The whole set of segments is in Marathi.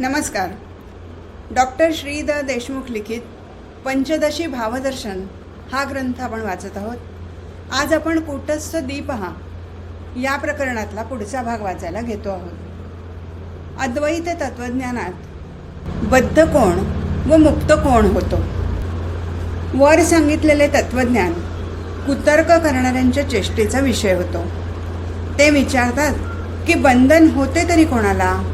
नमस्कार. डॉक्टर श्रीद देशमुख लिखित पंचदशी भावदर्शन हा ग्रंथ आपण वाचत आहोत. आज आपण कुटस्थ दीप हा या प्रकरणातला पुढचा भाग वाचायला घेतो आहोत. अद्वैत तत्वज्ञानात बद्ध कोण व मुक्त कोण होतो? वर सांगितलेले तत्वज्ञान कुतर्क करणाऱ्यांच्या चेष्टेचा विषय होतो. ते विचारतात की बंधन होते तरी कोणाला?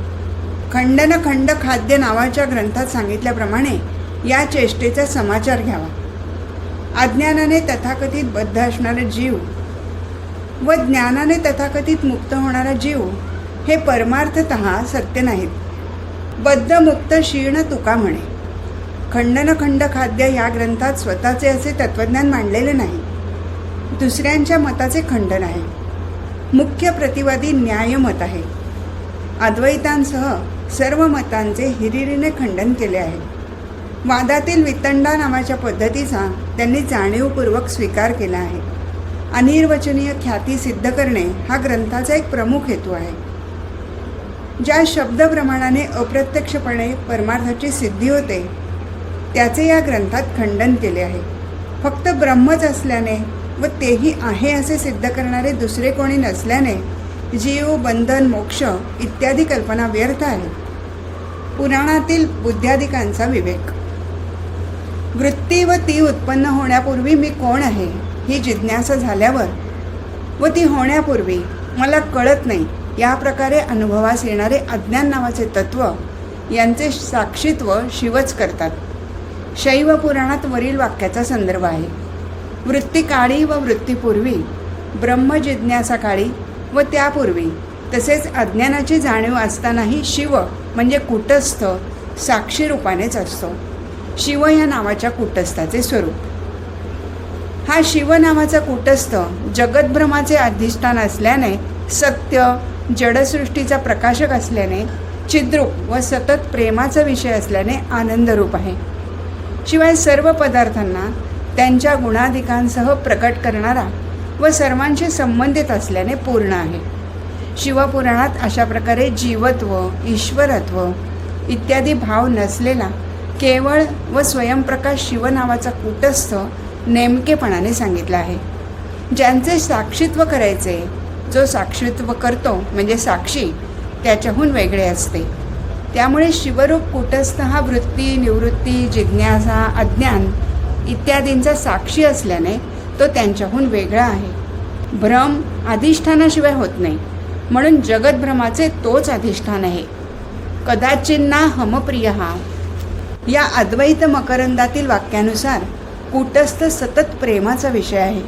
खंडनखंड खाद्य नावाच्या ग्रंथात सांगितल्याप्रमाणे या चेष्टेचा समाचार घ्यावा. अज्ञानाने तथाकथित बद्ध असणारा जीव व ज्ञानाने तथाकथित मुक्त होणारा जीव हे परमार्थत सत्य नाहीत. बद्ध मुक्त शीर्ण तुका म्हणे. खंडनखंड खाद्य या ग्रंथात स्वतःचे असे तत्त्वज्ञान मांडलेले नाही. दुसऱ्यांच्या मताचे खंडन आहे. मुख्य प्रतिवादी न्यायमत आहे. अद्वैतांसह सर्व मतांचे हिरिरीने खंडन केले आहे. वादातील वितंडा नावाच्या पद्धतीचा त्यांनी जाणीवपूर्वक स्वीकार केला आहे. अनिर्वचनीय ख्याती सिद्ध करणे हा ग्रंथाचा एक प्रमुख हेतू आहे. ज्या शब्दप्रमाणाने अप्रत्यक्षपणे परमार्थाची सिद्धी होते त्याचे या ग्रंथात खंडन केले आहे. फक्त ब्रह्मच असल्याने व तेही आहे असे सिद्ध करणारे दुसरे कोणी नसल्याने जीव बंधन मोक्ष इत्यादी कल्पना व्यर्थ आहेत. पुराणातील बुद्ध्याधिकांचा विवेक. वृत्ती व ती उत्पन्न होण्यापूर्वी मी कोण आहे ही जिज्ञासा झाल्यावर व ती होण्यापूर्वी मला कळत नाही या प्रकारे अनुभवास येणारे अज्ञान नावाचे तत्व यांचे साक्षीत्व शिवच करतात. शैव पुराणात वरील वाक्याचा संदर्भ आहे. वृत्ती काळी व वृत्तीपूर्वी ब्रह्मजिज्ञासा काळी व त्यापूर्वी. तसेच अज्ञानाची जाणीव असतानाही शिव म्हणजे कुटस्थ साक्षी रूपानेच असतो. शिव या नावाच्या कुटस्थाचे स्वरूप. हा शिव नावाचा कुटस्थ जगद्भ्रमाचे अधिष्ठान असल्याने सत्य जडसृष्टीचा प्रकाशक असल्याने छिद्रूप व सतत प्रेमाचा विषय असल्याने आनंदरूप आहे. शिवाय सर्व पदार्थांना त्यांच्या गुणाधिकांसह प्रकट करणारा व सर्वांशी संबंधित असल्याने पूर्ण आहे. शिवपुराणात अशा प्रकारे जीवत्व ईश्वरत्व इत्यादी भाव नसलेला केवळ व स्वयंप्रकाश शिव नावाचा कुटस्थ नेमकेपणाने सांगितला आहे. ज्यांचे साक्षीत्व करायचे जो साक्षीत्व करतो म्हणजे साक्षी त्याच्याहून वेगळे असते. त्यामुळे शिवरूप कुटस्थ हा वृत्ती निवृत्ती जिज्ञासा अज्ञान इत्यादींचा साक्षी असल्याने तो त्यांच्याहून वेगळा आहे. भ्रम अधिष्ठानाशिवाय होत नाही. म्हणून जगतभ्रमाचे तोच अधिष्ठान आहे. कदाचिन्ना हमप्रिय. हा या अद्वैत मकरंदातील वाक्यानुसार कुटस्थ सतत प्रेमाचा विषय आहे.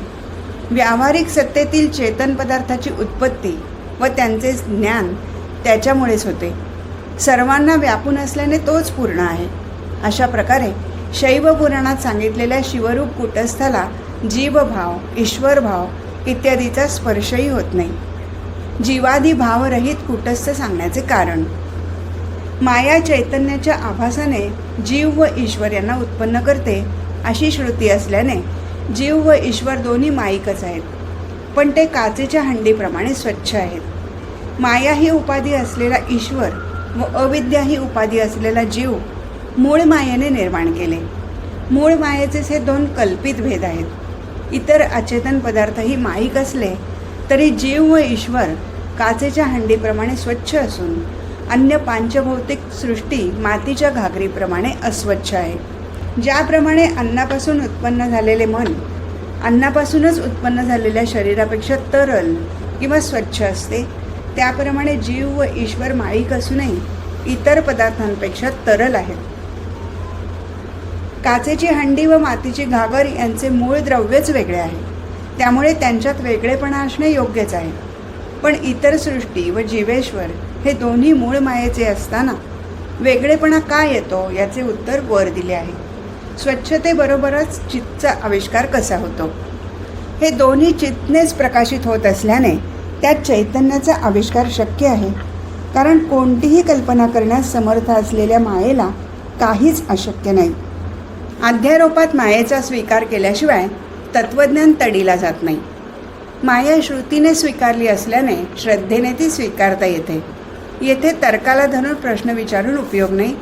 व्यावहारिक सत्तेतील चेतन पदार्थाची उत्पत्ती व त्यांचे ज्ञान त्याच्यामुळेच होते. सर्वांना व्यापून असल्याने तोच पूर्ण आहे. अशा प्रकारे शैव पुराणात सांगितलेल्या शिवरूप कुटस्थाला जीवभाव ईश्वरभाव इत्यादीचा स्पर्शही होत नाही. जीवादी भावरहित कुटस्थ सांगण्याचे कारण. माया चैतन्याच्या आभासाने जीव व ईश्वर यांना उत्पन्न करते अशी श्रुती असल्याने जीव व ईश्वर दोन्ही माईकच आहेत. पण ते काचेच्या हंडीप्रमाणे स्वच्छ आहेत. माया ही उपाधी असलेला ईश्वर व अविद्या ही उपाधी असलेला जीव मूळ मायेने निर्माण केले. मूळ मायेचेच हे दोन कल्पित भेद आहेत. इतर अचेतन पदार्थही माईक असले तरी जीव व ईश्वर काचेच्या हंडीप्रमाणे स्वच्छ असून अन्य पांचभौतिक सृष्टी मातीच्या घागरीप्रमाणे अस्वच्छ आहे. ज्याप्रमाणे अन्नापासून उत्पन्न झालेले मन अन्नापासूनच उत्पन्न झालेल्या शरीरापेक्षा तरल किंवा स्वच्छ असते त्याप्रमाणे जीव व ईश्वर माळीक असूनही इतर पदार्थांपेक्षा तरल आहेत. काचेची हंडी व मातीची घागर यांचे मूळ द्रव्यच वेगळे आहे. त्यामुळे त्यांच्यात वेगळेपणा असणे योग्यच आहे. पण इतर सृष्टी व जीवेश्वर हे दोन्ही मूळ मायेचे असताना वेगळेपणा का येतो याचे उत्तर वर दिले आहे. स्वच्छतेबरोबरच चित्तचा आविष्कार कसा होतो? हे दोन्ही चित्तनेच प्रकाशित होत असल्याने त्यात चैतन्याचा आविष्कार शक्य आहे. कारण कोणतीही कल्पना करण्यास समर्थ असलेल्या मायेला काहीच अशक्य नाही. अध्यारोपात मायेचा स्वीकार केल्याशिवाय तत्त्वज्ञान तडीला जात नाही. माया श्रुतीने स्वीकारली असल्याने श्रद्धेने ती स्वीकारता येते. येथे तर्काला धरून प्रश्न विचारून उपयोग नाही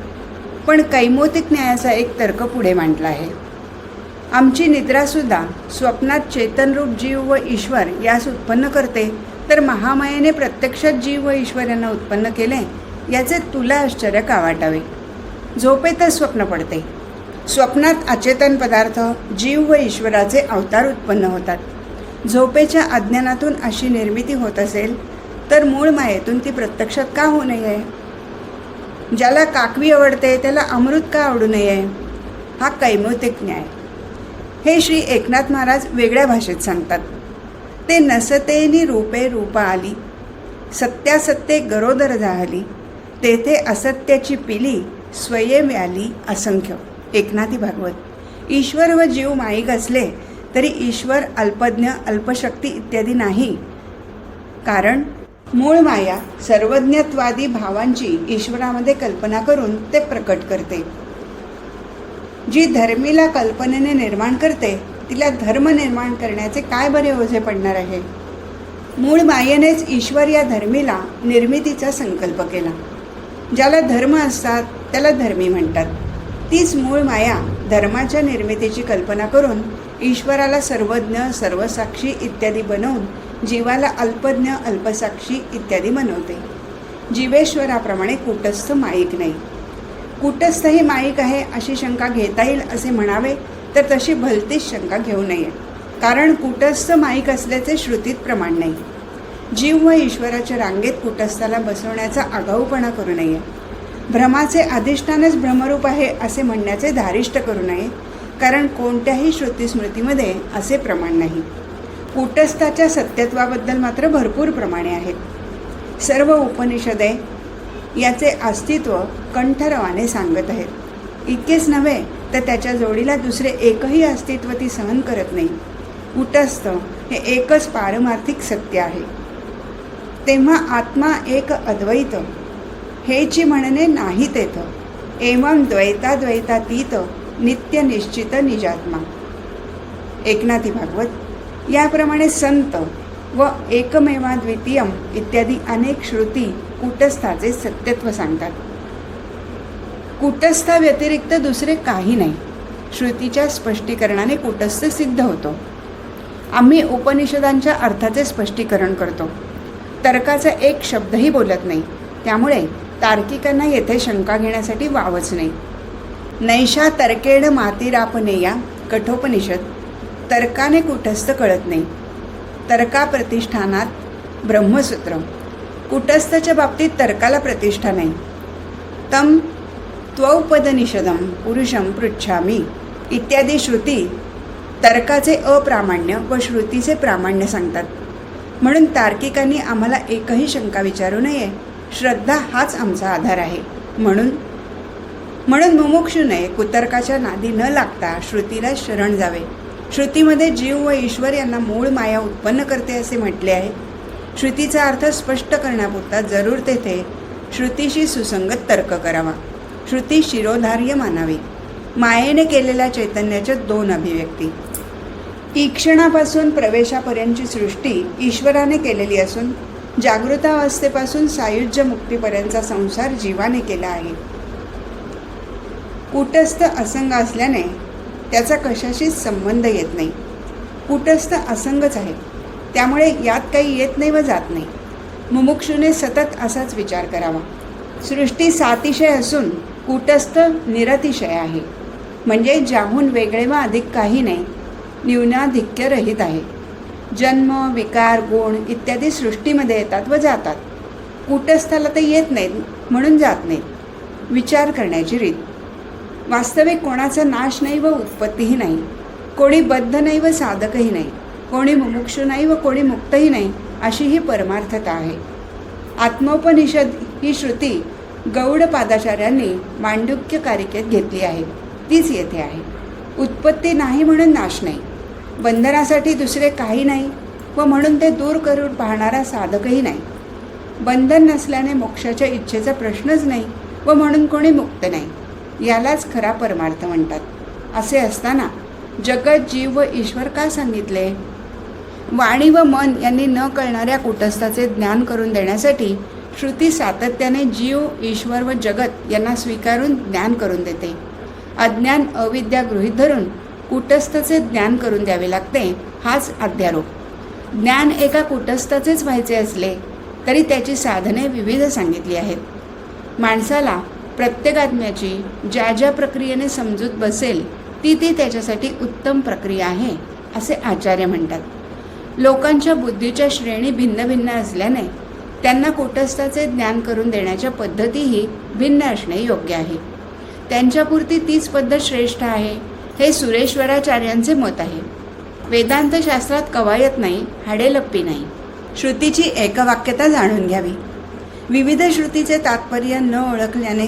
पण कैमोतिक न्यायाचा एक तर्क पुढे मांडला आहे. आमची निद्रासुद्धा स्वप्नात चेतनरूप जीव व ईश्वर यास उत्पन्न करते तर महामायेने प्रत्यक्षात जीव व ईश्वर यांना उत्पन्न केले याचे तुला आश्चर्य का वाटावे? झोपेतच स्वप्न पडते. स्वप्नात अचेतन पदार्थ जीव व ईश्वराचे अवतार उत्पन्न होतात. झोपेच्या अज्ञानातून अशी निर्मिती होत असेल तर मूळ मायेतून ती प्रत्यक्षात का होऊ नये? ज्याला काकवी आवडते त्याला अमृत का आवडू नये? हा कैमोतिक न्याय. हे श्री एकनाथ महाराज वेगळ्या भाषेत सांगतात. ते नसतेनी रूपे रूपा आली सत्यासत्ये गरोदर झाली तेथे असत्याची पिली स्वयं आली असंख्य. एकनाथी भागवत. ईश्वर व जीव माईक असले तरी ईश्वर अल्पज्ञ अल्पशक्ती इत्यादी नाही. कारण मूळ माया सर्वज्ञत्वादी भावांची ईश्वरामध्ये कल्पना करून ते प्रकट करते. जी धर्मीला कल्पनेने निर्माण करते तिला धर्म निर्माण करण्याचे काय बरे ओझे पडणार आहे? मूळ मायेनेच ईश्वर या धर्मीला निर्मितीचा संकल्प केला. ज्याला धर्म असतात त्याला धर्मी म्हणतात. तीच मूळ माया धर्माच्या निर्मितीची कल्पना करून ईश्वराला सर्वज्ञ सर्वसाक्षी इत्यादी बनवून जीवाला अल्पज्ञ अल्पसाक्षी इत्यादी बनवते. जीवेश्वराप्रमाणे कुटस्थ माईक नाही. कुटस्थ ही माईक आहे अशी शंका घेता येईल असे म्हणावे तर तशी भलतीच शंका घेऊ नये. कारण कुटस्थ माईक असल्याचे श्रुतीत प्रमाण नाही. जीव व ईश्वराच्या रांगेत कुटस्थाला बसवण्याचा आगाऊपणा करू नये. भ्रमाचे अधिष्ठानच भ्रमरूप आहे असे म्हणण्याचे धारिष्ट करू नये कारण कोणत्याही श्रुतीस्मृतीमध्ये असे प्रमाण नाही. कुटस्थाच्या सत्यत्वाबद्दल मात्र भरपूर प्रमाणे आहेत सर्व उपनिषदे याचे अस्तित्व कंठरवाने सांगत आहेत. इतकेच नव्हे तर त्याच्या जोडीला दुसरे एकही अस्तित्व ती सहन करत नाही. कुटस्थ हे एकच पारमार्थिक सत्य आहे. तेव्हा आत्मा एक अद्वैत हेची म्हणणे नाही तेथ एवं द्वैताद्वैतातीत नित्य निश्चित निजात्मा. एकनाथी भागवत याप्रमाणे संत व एकमेवा द्वितीयम इत्यादी अनेक श्रुती कुटस्थाचे सत्यत्व सांगतात. कुटस्था व्यतिरिक्त दुसरे काही नाही. श्रुतीच्या स्पष्टीकरणाने कुटस्थ सिद्ध होतो. आम्ही उपनिषदांच्या अर्थाचे स्पष्टीकरण करतो. तर्काचा एक शब्दही बोलत नाही. त्यामुळे तार्किकांना येथे शंका घेण्यासाठी वावच नाही. नैशा तर्केड मातिरापनेया कठोपनिषद तर्काने कुटस्थ कळत नाही. तर्का प्रतिष्ठानात ब्रह्मसूत्र कुटस्थच्या बाबतीत तर्काला प्रतिष्ठा नाही. तम त्वौपदनिषदम पुरुषम पृच्छामी इत्यादी श्रुती तर्काचे अप्रामाण्य व श्रुतीचे प्रामाण्य सांगतात. म्हणून तार्किकांनी आम्हाला एकही शंका विचारू नये. श्रद्धा हाच आमचा आधार आहे. म्हणून म्हणून मुमुक्षूने कुतर्काच्या नादी न लागता श्रुतीला शरण जावे. श्रुतीमध्ये जीव व ईश्वर यांना मूळ माया उत्पन्न करते असे म्हटले आहे. श्रुतीचा अर्थ स्पष्ट करण्यापुरता जरूर तेथे श्रुतीशी सुसंगत तर्क करावा. श्रुती शिरोधार्य मानावी. मायेने केलेल्या चैतन्याच्या दोन अभिव्यक्ती. ईक्षणापासून प्रवेशापर्यंतची सृष्टी ईश्वराने केलेली असून जागृतावस्थेपासून सायुज्य मुक्तीपर्यंतचा संसार जीवाने केला आहे. कुटस्थ असंग असल्याने त्याचा कशाशीच संबंध येत नाही. कुटस्थ असंगच आहे. त्यामुळे यात काही येत नाही व जात नाही. मुमुक्षूने सतत असाच विचार करावा. सृष्टी सातिशय असून कुटस्थ निरतिशय आहे. म्हणजे ज्याहून वेगळे व अधिक काही नाही न्यूनाधिक्य रहित आहे. जन्म विकार गुण इत्यादी सृष्टीमध्ये येतात व जातात. कुटस्थाला तर येत नाहीत म्हणून जात नाहीत. विचार करण्याची रीत. वास्तविक कोणाचा नाश नाही व उत्पत्तीही नाही. कोणी बद्ध नाही व साधकही नाही. कोणी मुमुक्षू नाही व कोणी मुक्तही नाही अशी ही परमार्थता आहे. आत्मोपनिषद ही श्रुती गौड पादाचार्यांनी मांडुक्य कारिकेत घेतली आहे. तीच येथे आहे. उत्पत्ती नाही म्हणून नाश नाही. बंधनासाठी दुसरे काही नाही व म्हणून ते दूर करून पाहणारा साधकही नाही. बंधन नसल्याने मोक्षाच्या इच्छेचा प्रश्नच नाही व म्हणून कोणी मुक्त नाही. यालाच खरा परमार्थ म्हणतात. असे असताना जगत जीव व ईश्वर का सांगितले? वाणी व मन यांनी न कळणाऱ्या कुटस्थाचे ज्ञान करून देण्यासाठी श्रुती सातत्याने जीव ईश्वर व जगत यांना स्वीकारून ज्ञान करून देते. अज्ञान अविद्या गृहीत धरून कुटस्थचे ज्ञान करून द्यावे लागते हाच अध्यारोप. ज्ञान एका कुटस्थाचेच व्हायचे असले तरी त्याची साधने विविध सांगितली आहेत. माणसाला प्रत्येक आत्म्याची ज्या ज्या प्रक्रियेने समजूत बसेल ती ती त्याच्यासाठी उत्तम प्रक्रिया आहे असे आचार्य म्हणतात. लोकांच्या बुद्धीच्या श्रेणी भिन्न भिन्न असल्याने त्यांना कुटस्थाचे ज्ञान करून देण्याच्या पद्धतीही भिन्न असणे योग्य आहे. त्यांच्यापुरती तीच पद्धत श्रेष्ठ आहे हे सुरेश्वराचार्यांचे मत आहे. वेदांत शास्त्रात कवायत नाही हाडेलप्पी नाही. श्रुतीची एकवाक्यता जाणून घ्यावी. विविध श्रुतीचे तात्पर्य न ओळखल्याने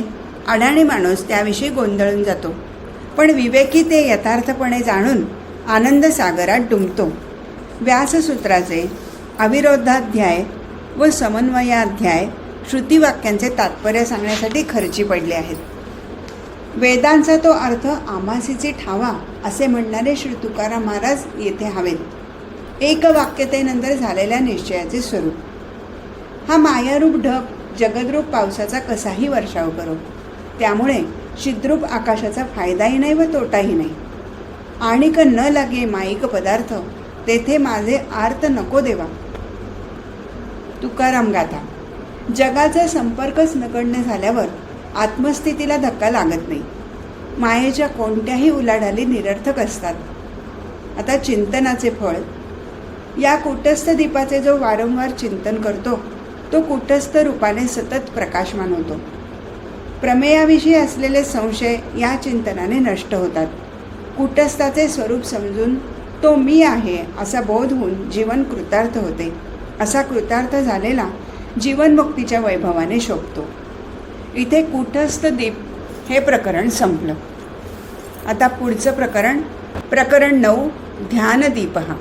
अडाणी माणूस त्याविषयी गोंधळून जातो. पण विवेकी ते यथार्थपणे जाणून आनंद सागरात डुंबतो. व्याससूत्राचे अविरोधाध्याय व समन्वयाध्याय श्रुतीवाक्यांचे तात्पर्य सांगण्यासाठी खर्ची पडले आहेत. वेदांचा तो अर्थ आमासीची ठावा असे म्हणणारे श्री तुकाराम महाराज येथे हवेत. एक वाक्यतेनंतर झालेल्या निश्चयाचे स्वरूप. हा मायारूप ढग जगद्रूप पावसाचा कसाही वर्षाव करो. त्यामुळे शिद्रूप आकाशाचा फायदाही नाही व तोटाही नाही. आणिक न लागे माईक पदार्थ तेथे माझे आर्त नको देवा. तुकाराम गाथा. जगाचा संपर्कच नकडणे झाल्यावर आत्मस्थितीला धक्का लागत नाही. मायेच्या कोणत्याही उलाढाली निरर्थक असतात. आता चिंतनाचे फळ. या कुटस्थ दीपाचे जो वारंवार चिंतन करतो तो कुटस्थ रूपाने सतत प्रकाशमान होतो. प्रमेयाविषयी असलेले संशय या चिंतनाने नष्ट होतात. कुटस्थाचे स्वरूप समजून तो मी आहे असा बोध होऊन जीवन कृतार्थ होते. असा कृतार्थ झालेला जीवनमुक्तीच्या वैभवाने शोभतो. इथे कुटस्थ दीप हे प्रकरण संपलं. आता पुढचं प्रकरण प्रकरण नऊ ध्यानदीप हा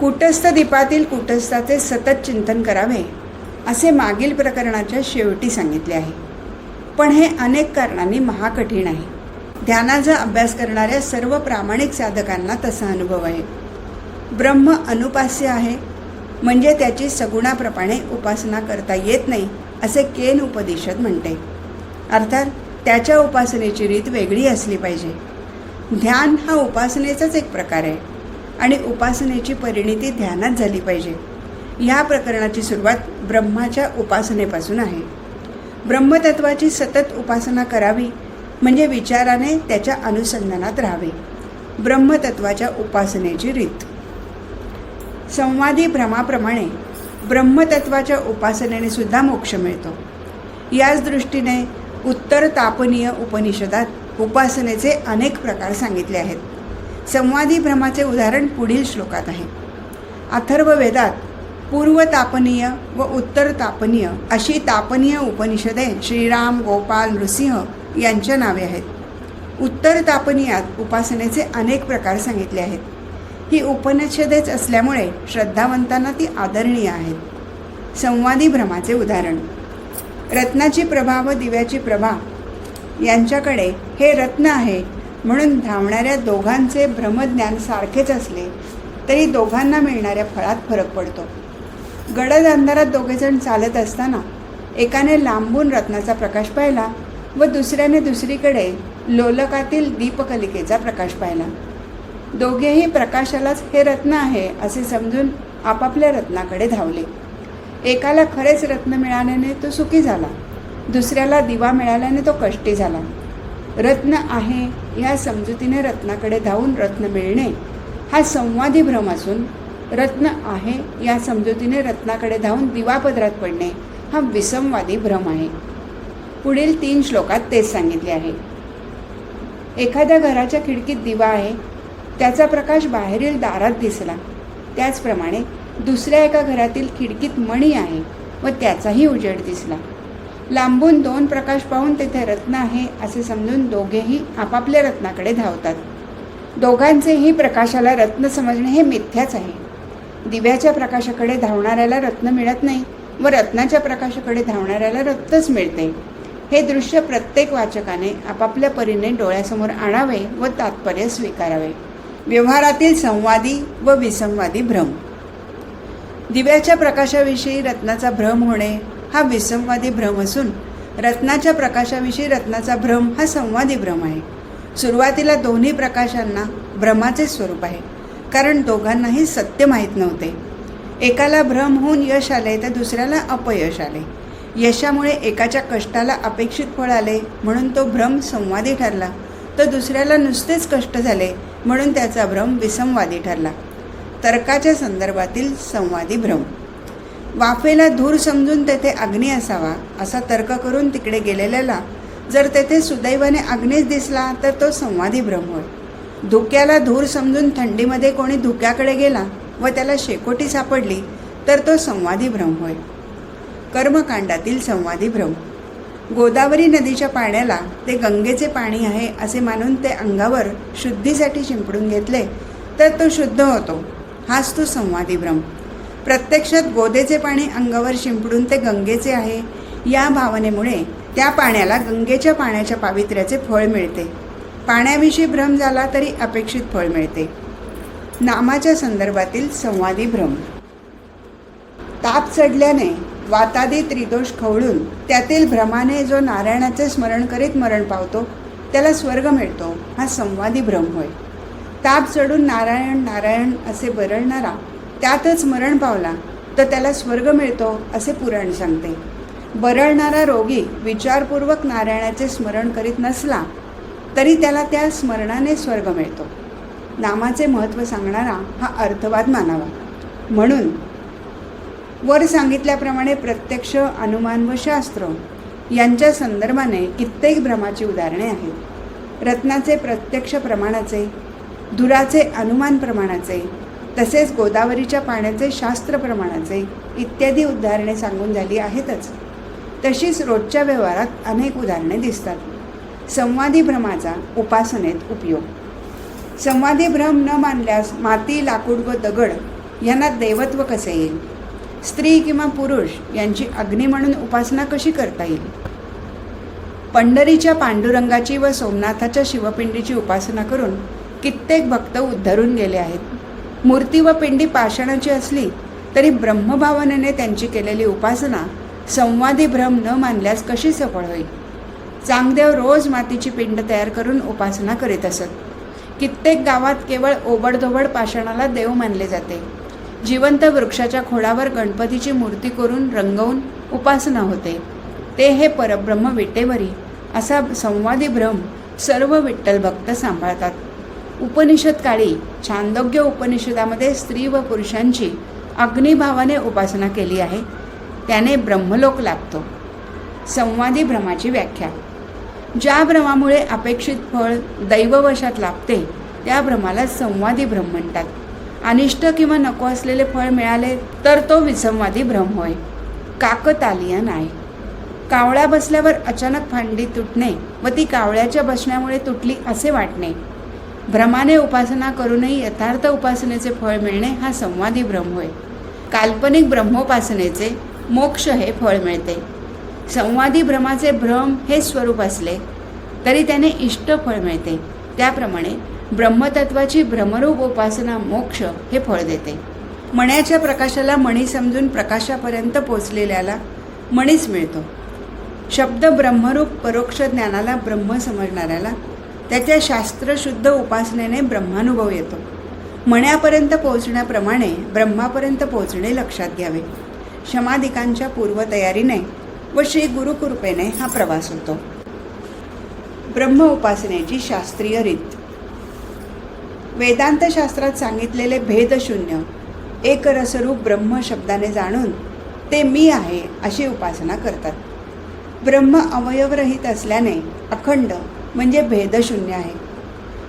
कुटस्थ दीपातील कुटस्थाचे सतत चिंतन करावे असे मागील प्रकरणाच्या शेवटी सांगितले आहे. पण हे अनेक कारणांनी महाकठीण आहे. ध्यानाचा अभ्यास करणाऱ्या सर्व प्रामाणिक साधकांना तसा अनुभव आहे. ब्रह्म अनुपास्य आहे म्हणजे त्याची सगुणाप्रमाणे उपासना करता येत नाही असे केन उपनिषद म्हणते. अर्थात त्याच्या उपासनेची रीत वेगळी असली पाहिजे. ध्यान हा उपासनेचाच एक प्रकार आहे आणि उपासनेची परिणिती ध्यानात झाली पाहिजे. या प्रकरणाची सुरुवात ब्रह्माच्या उपासनेपासून आहे. ब्रह्मतत्वाची सतत उपासना करावी म्हणजे विचाराने त्याच्या अनुसंधानात राहावे. ब्रह्मतत्वाच्या उपासनेची रीत. संवादी भ्रमाप्रमाणे ब्रह्मतत्वाच्या उपासनेने सुद्धा मोक्ष मिळतो. याच दृष्टीने उत्तर तापनीय उपनिषदात उपासनेचे अनेक प्रकार सांगितले आहेत. संवादी भ्रमाचे उदाहरण पुढील श्लोकात आहे. अथर्व वेदात पूर्व तापनीय व उत्तर तापनीय अशी तापनीय उपनिषदे श्रीराम गोपाल नृसिंह यांच्या नावे आहेत. उत्तर तापनीयात उपासनेचे अनेक प्रकार सांगितले आहेत. ही उपनिषदेच असल्यामुळे श्रद्धावंतांना ती आदरणीय आहेत. संवादी भ्रमाचे उदाहरण. रत्नाची प्रभा व दिव्याची प्रभा. यांच्याकडे हे रत्न आहे. म्हणून धावणाऱ्या दोघांचे भ्रमज्ञान सारखेच असले तरी दोघांना मिळणाऱ्या फळात फरक पडतो. गडद अंधारात दोघेजण चालत असताना एकाने लांबून रत्नाचा प्रकाश पाहिला व दुसऱ्याने दुसरीकडे लोलकातील दीपकलिकेचा प्रकाश पाहिला. दोघेही प्रकाशालाच हे रत्न आहे असे समजून आपापल्या रत्नाकडे धावले. एकाला खरेच रत्न मिळाल्याने तो सुखी झाला. दुसऱ्याला दिवा मिळाल्याने तो कष्टी झाला. रत्न आहे ह्या समजुतीने रत्नाकडे धावून रत्न मिळणे हा संवादी भ्रम असून रत्न आहे या समजुतीने रत्नाकडे धावून दिवापदरात पडणे हा विसंवादी भ्रम आहे. पुढील तीन श्लोकात तेच सांगितले आहे. एखाद्या घराच्या खिडकीत दिवा आहे त्याचा प्रकाश बाहेरील दारात दिसला. त्याचप्रमाणे दुसऱ्या एका घरातील खिडकीत मणी आहे व त्याचाही उजेड दिसला. लांबून दोन प्रकाश पाहून तेथे रत्न आहे असे समजून दोघेही आपापल्या रत्नाकडे धावतात. दोघांचेही प्रकाशाला रत्न समजणे हे मिथ्याच आहे. दिव्याच्या प्रकाशाकडे धावणाऱ्याला रत्न मिळत नाही व रत्नाच्या प्रकाशाकडे धावणाऱ्याला रत्नच मिळते. हे दृश्य प्रत्येक वाचकाने आपापल्या परीने डोळ्यासमोर आणावे व तात्पर्य स्वीकारावे. व्यवहारातील संवादी व विसंवादी भ्रम. दिव्याच्या प्रकाशाविषयी रत्नाचा भ्रम होणे हा विसंवादी भ्रम असून रत्नाच्या प्रकाशाविषयी रत्नाचा भ्रम हा संवादी भ्रम आहे. सुरुवातीला दोन्ही प्रकाशांना भ्रमाचे स्वरूप आहे कारण दोघांनाही सत्य माहीत नव्हते. एकाला भ्रम होऊन यश आले तर दुसऱ्याला अपयश आले. यशामुळे एकाच्या कष्टाला अपेक्षित फळ आले म्हणून तो भ्रम संवादी ठरला. तर दुसऱ्याला नुसतेच कष्ट झाले म्हणून त्याचा भ्रम विसंवादी ठरला. तर्काच्या संदर्भातील संवादी भ्रम. वाफेला धूर समजून तेथे अग्नी असावा असा तर्क करून तिकडे गेलेल्याला जर तेथे सुदैवाने अग्नीच दिसला तर तो संवादी भ्रम होय. धुक्याला धूर समजून थंडीमध्ये कोणी धुक्याकडे गेला व त्याला शेकोटी सापडली तर तो संवादी भ्रम होय. कर्मकांडातील संवादी भ्रम. गोदावरी नदीच्या पाण्याला ते गंगेचे पाणी आहे असे मानून ते अंगावर शुद्धीसाठी शिंपडून घेतले तर तो शुद्ध होतो. हाच तो संवादी भ्रम. प्रत्यक्षात गोदेचे पाणी अंगावर शिंपडून ते गंगेचे आहे या भावनेमुळे त्या पाण्याला गंगेच्या पाण्याच्या पावित्र्याचे फळ मिळते. पाण्याविषयी भ्रम झाला तरी अपेक्षित फळ मिळते. नामाच्या संदर्भातील संवादी भ्रम. ताप चढल्याने वातादी त्रिदोष खवळून त्यातील भ्रमाने जो नारायणाचे स्मरण करीत मरण पावतो त्याला स्वर्ग मिळतो हा संवादी भ्रम होय. ताप चढून नारायण नारायण असे बरळणारा त्यातच मरण पावला तर त्याला स्वर्ग मिळतो असे पुराण सांगते. बरळणारा रोगी विचारपूर्वक नारायणाचे स्मरण करीत नसला तरी त्याला त्या स्मरणाने स्वर्ग मिळतो. नामाचे महत्त्व सांगणारा हा अर्थवाद मानावा. म्हणून वर सांगितल्याप्रमाणे प्रत्यक्ष अनुमान व शास्त्र यांच्या संदर्भाने कित्येक भ्रमाची उदाहरणे आहेत. रत्नाचे प्रत्यक्ष प्रमाणाचे धुराचे अनुमान प्रमाणाचे तसेच गोदावरीच्या पाण्याचे शास्त्र प्रमाणाचे इत्यादी उदाहरणे सांगून झाली आहेतच. तशीच रोजच्या व्यवहारात अनेक उदाहरणे दिसतात. संवादी भ्रमाचा उपासनेत उपयोग. संवादी भ्रम न मानल्यास माती लाकूड व दगड यांना देवत्व कसे येईल? स्त्री किंवा पुरुष यांची अग्नी म्हणून उपासना कशी करता येईल? पंढरीच्या पांडुरंगाची व सोमनाथाच्या शिवपिंडीची उपासना करून कित्येक भक्त उद्धरून गेले आहेत. मूर्ती व पिंडी पाषाणाची असली तरी ब्रह्मभावनेने त्यांची केलेली उपासना संवादी भ्रम न मानल्यास कशी सफळ होईल? चांगदेव रोज मातीची पिंड तयार करून उपासना करीत असत. कित्येक गावात केवळ ओबडधोबड पाषाणाला देव मानले जाते. जिवंत वृक्षाच्या खोडावर गणपतीची मूर्ती करून रंगवून उपासना होते. ते हे परब्रह्म विटेवरी असा संवादी भ्रम सर्व विठ्ठल भक्त सांभाळतात. उपनिषद काळी छांदोग्य उपनिषदामध्ये स्त्री व पुरुषांची अग्निभावाने उपासना केली आहे. त्याने ब्रह्मलोक लाभतो. संवादी भ्रमाची व्याख्या. ज्या भ्रमामुळे अपेक्षित फळ दैववशात लाभते त्या भ्रमाला संवादी भ्रम म्हणतात. अनिष्ट किंवा नको असलेले फळ मिळाले तर तो विसंवादी भ्रम होय. काकतालीय नाही. कावळा बसल्यावर अचानक फांडी तुटणे व ती कावळ्याच्या बसण्यामुळे तुटली असे वाटणे. भ्रमाने उपासना करूनही यथार्थ उपासनेचे फळ मिळणे हा संवादी भ्रम होय. काल्पनिक ब्रह्मोपासनेचे मोक्ष हे फळ मिळते. संवादी भ्रमाचे भ्रम हे स्वरूप असले तरी त्याने इष्ट फळ मिळते. त्याप्रमाणे ब्रह्मतत्वाची भ्रमरूप उपासना मोक्ष हे फळ देते. मण्याच्या प्रकाशाला मणी समजून प्रकाशापर्यंत पोचलेल्याला मणीच मिळतो. शब्द ब्रह्मरूप परोक्ष ज्ञानाला ब्रह्म समजणाऱ्याला त्याच्या शास्त्रशुद्ध उपासनेने ब्रह्मानुभव येतो. मण्यापर्यंत पोहोचण्याप्रमाणे ब्रह्मापर्यंत पोहोचणे लक्षात घ्यावे. शमाधिकांच्या पूर्वतयारीने व श्री गुरुकृपेने हा प्रवास होतो. ब्रह्म उपासनेची शास्त्रीय रीत. वेदांतशास्त्रात सांगितलेले भेदशून्य एकरसरूप ब्रह्म शब्दाने जाणून ते मी आहे अशी उपासना करतात. ब्रह्म अवयवरहित असल्याने अखंड म्हणजे भेदशून्य आहे.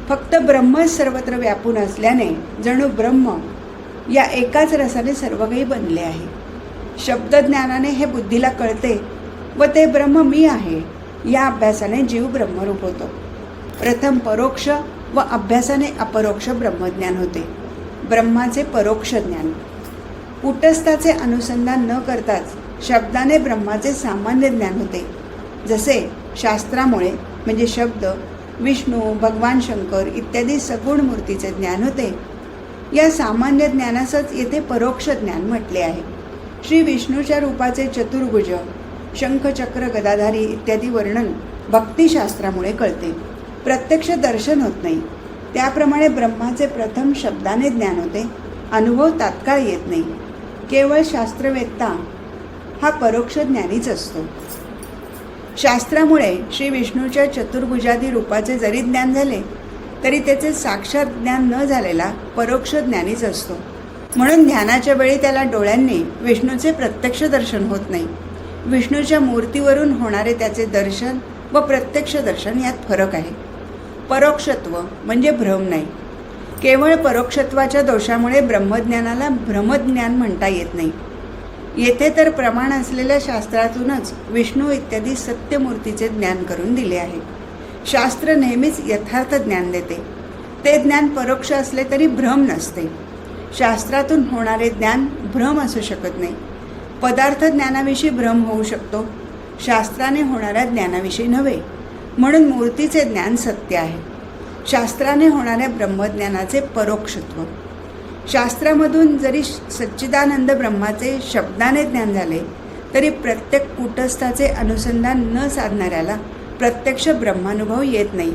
फक्त ब्रह्मच सर्वत्र व्यापून असल्याने जणू ब्रह्म या एकाच रसाने सर्व काही बनले आहे. शब्दज्ञानाने हे बुद्धीला कळते व ते ब्रह्म मी आहे या अभ्यासाने जीव ब्रह्मरूप होतो. प्रथम परोक्ष व अभ्यासाने अपरोक्ष ब्रह्मज्ञान होते. ब्रह्माचे परोक्ष ज्ञान. कुटस्थाचे अनुसंधान न करताच शब्दाने ब्रह्माचे सामान्य ज्ञान होते. जसे शास्त्रामुळे म्हणजे शब्द विष्णू भगवान शंकर इत्यादी सगुण मूर्तीचे ज्ञान होते. या सामान्य ज्ञानासच येथे परोक्ष ज्ञान म्हटले आहे. श्री विष्णूच्या रूपाचे चतुर्भुज शंखचक्र गदाधारी इत्यादी वर्णन भक्तिशास्त्रामुळे कळते. प्रत्यक्ष दर्शन होत नाही. त्याप्रमाणे ब्रह्माचे प्रथम शब्दाने ज्ञान होते. अनुभव तात्काळ येत नाही. केवळ शास्त्रवेत्ता हा परोक्ष ज्ञानीच असतो. शास्त्रामुळे श्री विष्णूच्या चतुर्भुजादी रूपाचे जरी ज्ञान झाले तरी त्याचे साक्षात ज्ञान न झालेला परोक्ष ज्ञानीच असतो. म्हणून ध्यानाच्या वेळी त्याला डोळ्यांनी विष्णूचे प्रत्यक्ष दर्शन होत नाही. विष्णूच्या मूर्तीवरून होणारे त्याचे दर्शन व प्रत्यक्ष दर्शन यात फरक आहे. परोक्षत्व म्हणजे भ्रम नाही. केवळ परोक्षत्वाच्या दोषामुळे ब्रह्मज्ञानाला भ्रमज्ञान म्हणता येत नाही. येथे तर प्रमाण असलेल्या शास्त्रातूनच विष्णू इत्यादी सत्यमूर्तीचे ज्ञान करून दिले आहे. शास्त्र नेहमीच यथार्थ ज्ञान देते. ते ज्ञान परोक्ष असले तरी भ्रम नसते. शास्त्रातून होणारे ज्ञान भ्रम असू शकत नाही. पदार्थ ज्ञानाविषयी भ्रम होऊ शकतो. शास्त्राने होणाऱ्या ज्ञानाविषयी नव्हे. म्हणून मूर्तीचे ज्ञान सत्य आहे. शास्त्राने होणाऱ्या ब्रह्मज्ञानाचे परोक्षत्व. शास्त्रामधून जरी सच्चिदानंद ब्रह्माचे शब्दाने ज्ञान झाले तरी प्रत्येक कुटस्थाचे अनुसंधान न साधणाऱ्याला प्रत्यक्ष ब्रह्मानुभव येत नाही.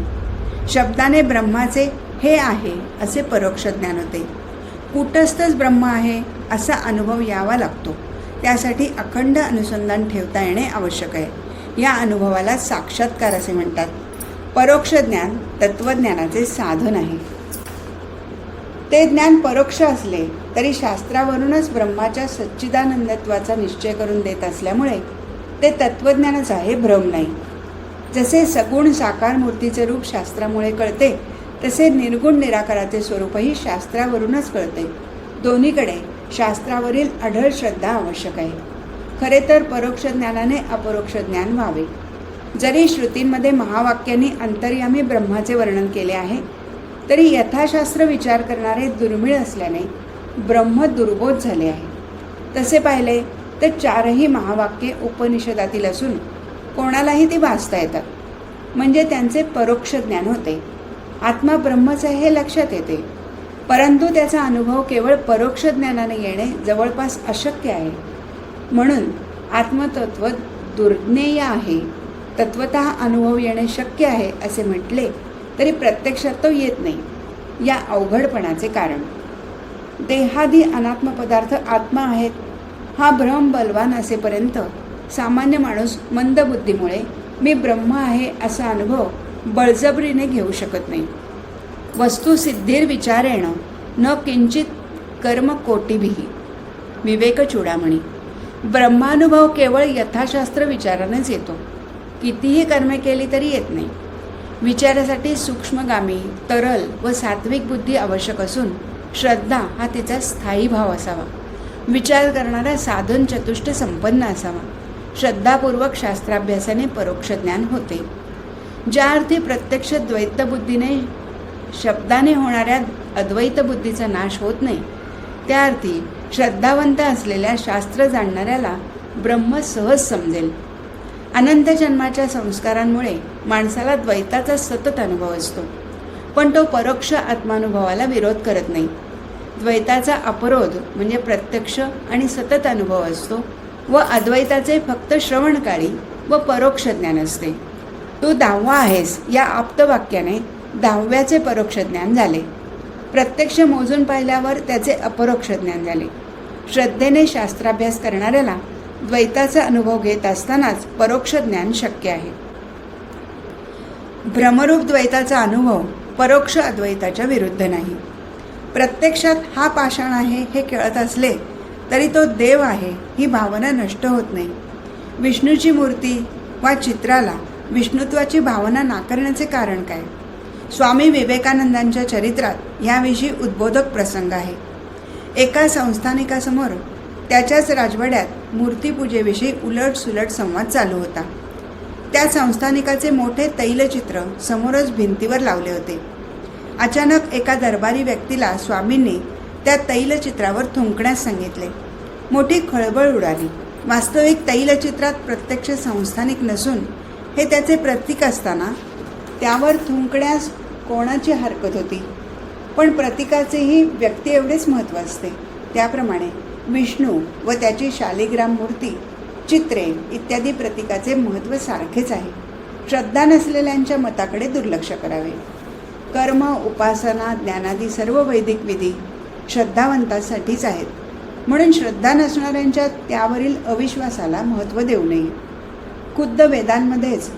शब्दाने ब्रह्माचे हे आहे असे परोक्ष ज्ञान होते. कुटस्थच ब्रह्म आहे असा अनुभव यावा लागतो. त्यासाठी अखंड अनुसंधान ठेवता येणे आवश्यक आहे. या अनुभवाला साक्षात्कार असे म्हणतात. परोक्ष ज्ञान तत्त्वज्ञानाचे साधन आहे. ते ज्ञान परोक्ष असले तरी शास्त्रावरूनच ब्रह्माच्या सच्चिदानंदत्वाचा निश्चय करून देत असल्यामुळे ते तत्त्वज्ञानच आहे भ्रम नाही. जसे सगुण साकार मूर्तीचे रूप शास्त्रामुळे कळते तसे निर्गुण निराकाराचे स्वरूपही शास्त्रावरूनच कळते. दोन्हीकडे शास्त्रावरील अढळ श्रद्धा आवश्यक आहे. खरे तर परोक्ष ज्ञानाने अपरोक्ष ज्ञान व्हावे. जरी श्रुतींमध्ये महावाक्यांनी अंतर्यामी ब्रह्माचे वर्णन केले आहे तरी यथाशास्त्र विचार करणारे दुर्मिळ असल्याने ब्रह्म दुर्बोध झाले आहे. तसे पाहिले तर चारही महावाक्ये उपनिषदातील असून कोणालाही ती वाचता येतात. म्हणजे त्यांचे परोक्ष ज्ञान होते. आत्मा ब्रह्मच आहे हे लक्षात येते. परंतु त्याचा अनुभव केवळ परोक्ष ज्ञानाने येणे जवळपास अशक्य आहे. म्हणून आत्मतत्व दुर्ज्ञेय आहे. तत्वत अनुभव येणे शक्य आहे असे म्हटले तरी प्रत्यक्षात तो येत नाही. या अवघडपणाचे कारण. देहादी अनात्म पदार्थ आत्मा आहेत. हा भ्रम बलवान असेपर्यंत सामान्य माणूस मंदबुद्धीमुळे मी ब्रह्म आहे असा अनुभव बळजबरीने घेऊ शकत नाही. वस्तुसिद्धीर विचारेण न किंचित कर्म विवेकचूडामणी. ब्रह्मानुभव केवळ यथाशास्त्र विचारानेच येतो. कितीही कर्मे केली तरी येत नाही. विचारासाठी सूक्ष्मगामी तरल व सात्विक बुद्धी आवश्यक असून श्रद्धा हा तिचा स्थायी भाव असावा. विचार करणारा साधन चतुष्ट संपन्न असावा. श्रद्धापूर्वक शास्त्राभ्यासाने परोक्ष ज्ञान होते. ज्या अर्थी प्रत्यक्ष द्वैतबुद्धीने शब्दाने होणाऱ्या अद्वैत बुद्धीचा नाश होत नाही त्या अर्थी श्रद्धावंत असलेल्या शास्त्र जाणणाऱ्याला ब्रह्म सहज समजेल. अनंत जन्माच्या संस्कारांमुळे माणसाला द्वैताचा सतत अनुभव असतो. पण तो परोक्ष आत्मानुभवाला विरोध करत नाही. द्वैताचा अपरोध म्हणजे प्रत्यक्ष आणि सतत अनुभव असतो व अद्वैताचे फक्त श्रवणकाळी व परोक्ष ज्ञान असते. तू दहावा आहेस या आप्तवाक्याने दहाव्याचे परोक्ष ज्ञान झाले. प्रत्यक्ष मोजून पाहिल्यावर त्याचे अपरोक्ष ज्ञान झाले. श्रद्धेने शास्त्राभ्यास करणाऱ्याला द्वैताचा अनुभव घेत असतानाच परोक्ष ज्ञान शक्य आहे. भ्रमरूप द्वैताचा अनुभव परोक्ष अद्वैताच्या विरुद्ध नाही. प्रत्यक्षात हा पाषाण आहे हे कळत असले तरी तो देव आहे ही भावना नष्ट होत नाही. विष्णूची मूर्ती वा चित्राला विष्णुत्वाची भावना नाकारण्याचे कारण काय? स्वामी विवेकानंदांच्या चरित्रात याविषयी उद्बोधक प्रसंग आहे. एका संस्थानिकासमोर त्याच्याच राजवाड्यात मूर्तीपूजेविषयी उलटसुलट संवाद चालू होता. त्या संस्थानिकाचे मोठे तैलचित्र समोरच भिंतीवर लावले होते. अचानक एका दरबारी व्यक्तीला स्वामींनी त्या तैलचित्रावर थुंकण्यास सांगितले. मोठी खळबळ उडाली. वास्तविक तैलचित्रात प्रत्यक्ष संस्थानिक नसून हे त्याचे प्रतीक असताना त्यावर थुंकण्यास कोणाची हरकत होती? पण प्रतीकाचेही व्यक्ती एवढेच महत्त्व असते. त्याप्रमाणे विष्णू व त्याची शालिग्राम मूर्ती चित्रे इत्यादी प्रतीकाचे महत्त्व सारखेच आहे. श्रद्धा नसलेल्यांच्या मताकडे दुर्लक्ष करावे. कर्म उपासना ज्ञानादी सर्व वैदिक विधी श्रद्धावंतांसाठीच आहेत. म्हणून श्रद्धा नसणाऱ्यांच्या त्यावरील अविश्वासाला महत्त्व देऊ नये. खुद्द वेदांमध्येच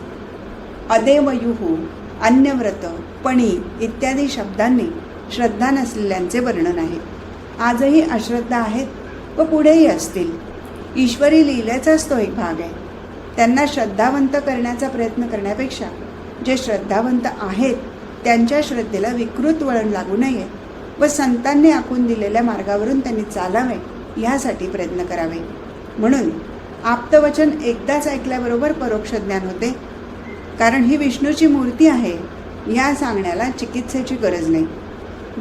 अदेवयुहू अन्यव्रत पणी इत्यादी शब्दांनी श्रद्धा नसलेल्यांचे वर्णन आहे. आजही अश्रद्धा आहेत व पुढेही असतील. ईश्वरी लिहिल्याचाच तो एक भाग आहे. त्यांना श्रद्धावंत करण्याचा प्रयत्न करण्यापेक्षा जे श्रद्धावंत आहेत त्यांच्या श्रद्धेला विकृत वळण लागू नये व संतांनी आखून दिलेल्या मार्गावरून त्यांनी चालावे ह्यासाठी प्रयत्न करावे. म्हणून आप्तवचन एकदाच ऐकल्याबरोबर परोक्ष ज्ञान होते. कारण ही विष्णूची मूर्ती आहे या सांगण्याला चिकित्सेची गरज नाही.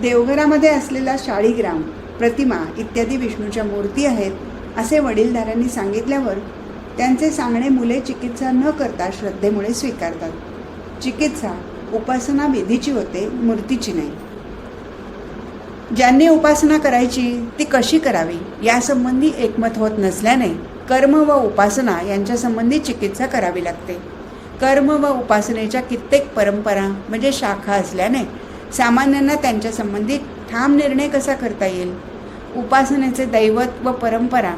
देवघरामध्ये असलेला शाळीग्राम प्रतिमा इत्यादी विष्णूच्या मूर्ती आहेत असे वडीलधाऱ्यांनी सांगितल्यावर त्यांचे सांगणे मुले चिकित्सा न करता श्रद्धेमुळे स्वीकारतात. चिकित्सा उपासना विधीची होते मूर्तीची नाही. ज्यांनी उपासना करायची ती कशी करावी? यासंबंधी एकमत होत नसल्याने कर्म व उपासना यांच्यासंबंधी चिकित्सा करावी लागते. कर्म व उपासनेच्या कित्येक परंपरा म्हणजे शाखा असल्याने सामान्यांना त्यांच्या संबंधित ठाम निर्णय कसा करता येईल? उपासनेचे दैवत व परंपरा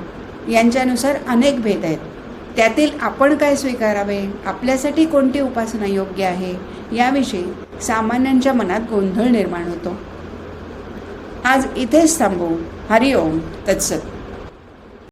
यांच्यानुसार अनेक भेद आहेत. त्यातील आपण काय स्वीकारावे? आपल्यासाठी कोणती उपासना योग्य आहे? याविषयी सामान्यांच्या मनात गोंधळ निर्माण होतो. आज इथेच थांबू. हरिओम. तत्सत.